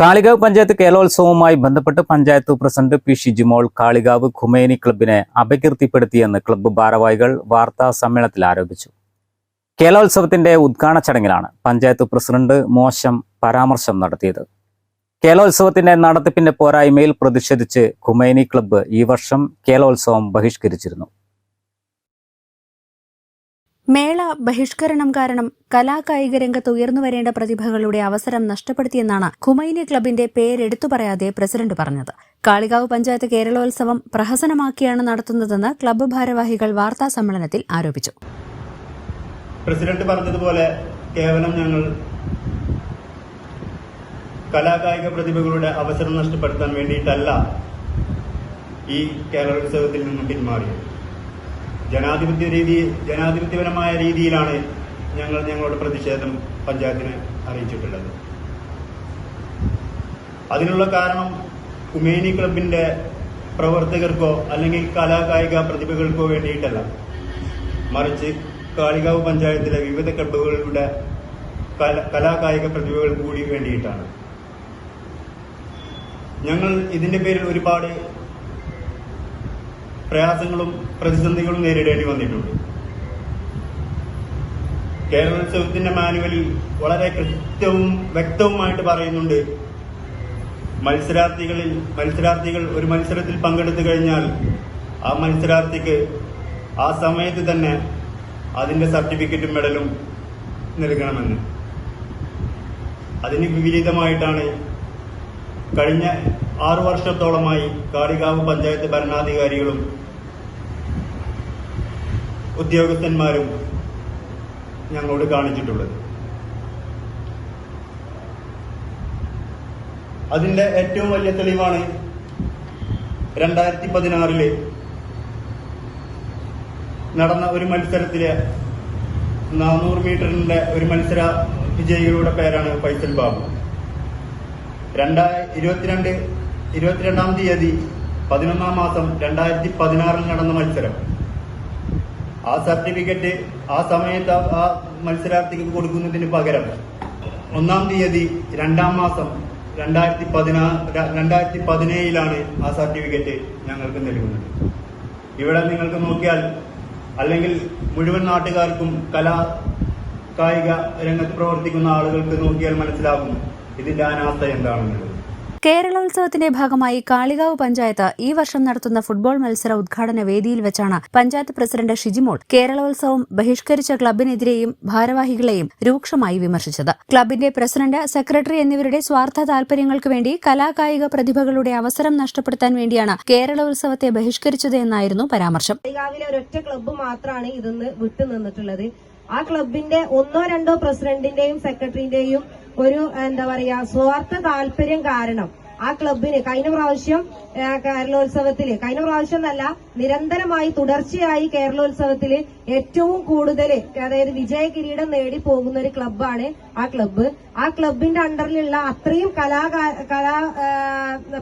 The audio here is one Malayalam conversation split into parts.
കാളികാവ് പഞ്ചായത്ത് കേരളോത്സവവുമായി ബന്ധപ്പെട്ട് panchayat president P Shijimol Kalikavu Khomeini ക്ലബിനെ അപകീർത്തിപ്പെടുത്തിയെന്ന് ക്ലബ്ബ് ഭാരവാഹികൾ വാർത്താ സമ്മേളനത്തിൽ ആരോപിച്ചു. കേരളോത്സവത്തിന്റെ ഉദ്ഘാടന ചടങ്ങിലാണ് പഞ്ചായത്ത് പ്രസിഡന്റ് മോശം പരാമർശം നടത്തിയത്. കേരളോത്സവത്തിന്റെ നടത്തിപ്പിന്റെ പോരായ്മയിൽ പ്രതിഷേധിച്ച് ഖുമേനി ക്ലബ്ബ് ഈ വർഷം കേരളോത്സവം ബഹിഷ്കരിച്ചിരുന്നു. മേള ബഹിഷ്കരണം കാരണം കലാകായിക രംഗത്ത് ഉയർന്നു വരേണ്ട പ്രതിഭകളുടെ അവസരം നഷ്ടപ്പെടുത്തിയെന്നാണ് ഖുമൈനി ക്ലബിന്റെ പേരെടുത്തു പറയാതെ പ്രസിഡന്റ് പറഞ്ഞത്. കാളികാവ് പഞ്ചായത്ത് കേരളോത്സവം പ്രഹസനമാക്കിയാണ് നടത്തുന്നതെന്ന് ക്ലബ്ബ് ഭാരവാഹികൾ വാർത്താ സമ്മേളനത്തിൽ ആരോപിച്ചു. പ്രസിഡന്റ് പറഞ്ഞതുപോലെ കേവലം ഞങ്ങൾ കലാകായിക പ്രതിഭകളുടെ അവസരം നഷ്ടപ്പെടുത്താൻ വേണ്ടിയിട്ടല്ല ഈ കേരളോത്സവത്തിൽ നിന്നും പിന്മാറിയത്. ജനാധിപത്യ രീതി ജനാധിപത്യപരമായ രീതിയിലാണ് ഞങ്ങൾ ഞങ്ങളുടെ പ്രതിഷേധം പഞ്ചായത്തിന് അറിയിച്ചിട്ടുള്ളത്. അതിനുള്ള കാരണം കുമേനി ക്ലബിന്റെ പ്രവർത്തകർക്കോ അല്ലെങ്കിൽ കലാകായിക പ്രതിഭകൾക്കോ വേണ്ടിയിട്ടല്ല. മറിച്ച് കാളികാവ് പഞ്ചായത്തിലെ വിവിധ ക്ലബുകളുടെ കലാകായിക പ്രതിഭകൾ കൂടി വേണ്ടിയിട്ടാണ്. ഞങ്ങൾ ഇതിന്റെ പേരിൽ ഒരുപാട് പ്രയാസങ്ങളും പ്രതിസന്ധികളും നേരിടേണ്ടി വന്നിട്ടുണ്ട്. കേരള കേരളോത്സവത്തിന്റെ മാനുവലിൽ വളരെ കൃത്യവും വ്യക്തവുമായിട്ട് പറയുന്നുണ്ട് മത്സരാർത്ഥികളിൽ മത്സരാർത്ഥികൾ ഒരു മത്സരത്തിൽ പങ്കെടുത്തു കഴിഞ്ഞാൽ ആ മത്സരാർത്ഥിക്ക് ആ സമയത്ത് തന്നെ അതിന്റെ സർട്ടിഫിക്കറ്റും മെഡലും നൽകണമെന്ന്. അതിന് വിപരീതമായിട്ടാണ് കഴിഞ്ഞ ആറു വർഷത്തോളമായി കാളികാവ് പഞ്ചായത്ത് ഭരണാധികാരികളും ഉദ്യോഗസ്ഥന്മാരും ഞങ്ങളോട് കാണിച്ചിട്ടുള്ളത്. അതിന്റെ ഏറ്റവും വലിയ തെളിവാണ് രണ്ടായിരത്തി പതിനാറിൽ നടന്ന ഒരു മത്സരത്തിലെ നാനൂറ് മീറ്ററിന്റെ ഒരു മത്സര വിജയികളുടെ പേരാണ് ഫൈസൽ ബാബു. രണ്ടായി ഇരുപത്തിരണ്ട് ഇരുപത്തിരണ്ടാം തീയതി പതിനൊന്നാം മാസം രണ്ടായിരത്തി പതിനാറിൽ നടന്ന മത്സരം. ആ സർട്ടിഫിക്കറ്റ് ആ സമയത്ത് ആ- മത്സരാർത്ഥിക്ക് കൊടുക്കുന്നതിന് പകരം ഒന്നാം തീയതി രണ്ടാം മാസം രണ്ടായിരത്തി പതിനാ രണ്ടായിരത്തി പതിനേഴിലാണ് ആ സർട്ടിഫിക്കറ്റ് ഞങ്ങൾക്ക് നൽകുന്നത്. ഇവിടെ നിങ്ങൾക്ക് നോക്കിയാൽ അല്ലെങ്കിൽ മുഴുവൻ നാട്ടുകാർക്കും കലാ കായിക രംഗത്ത് പ്രവർത്തിക്കുന്ന ആളുകൾക്ക് നോക്കിയാൽ മനസ്സിലാകും ഇതിന്റെ അനാസ്ഥ എന്താണെന്നുള്ളത്. കേരളോത്സവത്തിന്റെ ഭാഗമായി കാളികാവ് പഞ്ചായത്ത് ഈ വർഷം നടത്തുന്ന ഫുട്ബോൾ മത്സര ഉദ്ഘാടന വേദിയിൽ വെച്ചാണ് പഞ്ചായത്ത് പ്രസിഡന്റ് ഷിജിമോൾ കേരളോത്സവം ബഹിഷ്കരിച്ച ക്ലബിനെതിരെയും ഭാരവാഹികളെയും രൂക്ഷമായി വിമർശിച്ചത്. ക്ലബിന്റെ പ്രസിഡന്റ് സെക്രട്ടറി എന്നിവരുടെ സ്വാർത്ഥ താൽപര്യങ്ങൾക്ക് വേണ്ടി കലാകായിക പ്രതിഭകളുടെ അവസരം നഷ്ടപ്പെടുത്താൻ വേണ്ടിയാണ് കേരളോത്സവത്തെ ബഹിഷ്കരിച്ചത് എന്നായിരുന്നു പരാമർശം. ഒരു ഒരൊറ്റ ക്ലബ്ബ് മാത്രമാണ് ഇതിന്ന് വിട്ടു നിന്നിട്ടുള്ളത് ആ ക്ലബിന്റെ ഒന്നോ രണ്ടോ പ്രസിഡന്റിന്റെയും സെക്രട്ടറിന്റെയും ഒരു എന്താ പറയാ സ്വാർത്ഥ താല്പര്യം കാരണം ആ ക്ലബിന് കഴിഞ്ഞ പ്രാവശ്യം കേരളോത്സവത്തിൽ കഴിഞ്ഞ പ്രാവശ്യം എന്നല്ല നിരന്തരമായി തുടർച്ചയായി കേരളോത്സവത്തിൽ ഏറ്റവും കൂടുതൽ അതായത് വിജയ കിരീടം നേടി പോകുന്ന ഒരു ക്ലബ്ബാണ് ആ ക്ലബ്ബ്. ആ ക്ലബിന്റെ അണ്ടറിലുള്ള അത്രയും കലാ കലാ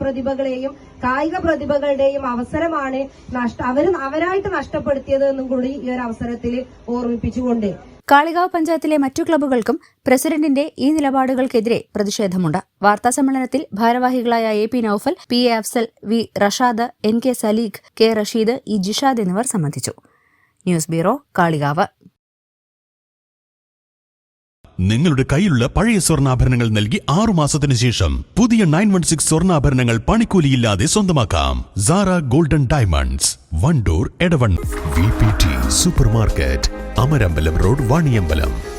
പ്രതിഭകളെയും കായിക പ്രതിഭകളുടെയും അവസരമാണ് നഷ്ട അവർ അവരായിട്ട് നഷ്ടപ്പെടുത്തിയത് എന്നും കൂടി ഈ ഒരു അവസരത്തിൽ ഓർമ്മിപ്പിച്ചുകൊണ്ട് കാളികാവ് പഞ്ചായത്തിലെ മറ്റു ക്ലബ്ബുകൾക്കും പ്രസിഡന്റിന്റെ ഈ നിലപാടുകൾക്കെതിരെ പ്രതിഷേധമുണ്ട്. വാർത്താ സമ്മേളനത്തിൽ ഭാരവാഹികളായ A P Noufal P A Afsal V Rashad N K Saleekh K Rasheed E Jishad എന്നിവർ സംബന്ധിച്ചു. News bureau Kalikavu. നിങ്ങളുടെ കയ്യിലുള്ള പഴയ സ്വർണാഭരണങ്ങൾ നൽകി ആറു മാസത്തിനു ശേഷം പുതിയ നയൻ വൺ സിക്സ് സ്വർണാഭരണങ്ങൾ പണിക്കൂലിയില്ലാതെ സ്വന്തമാക്കാം. Sara golden diamonds Wandoor Edavanna V P T super market Amarambalam road Vaniyambalam.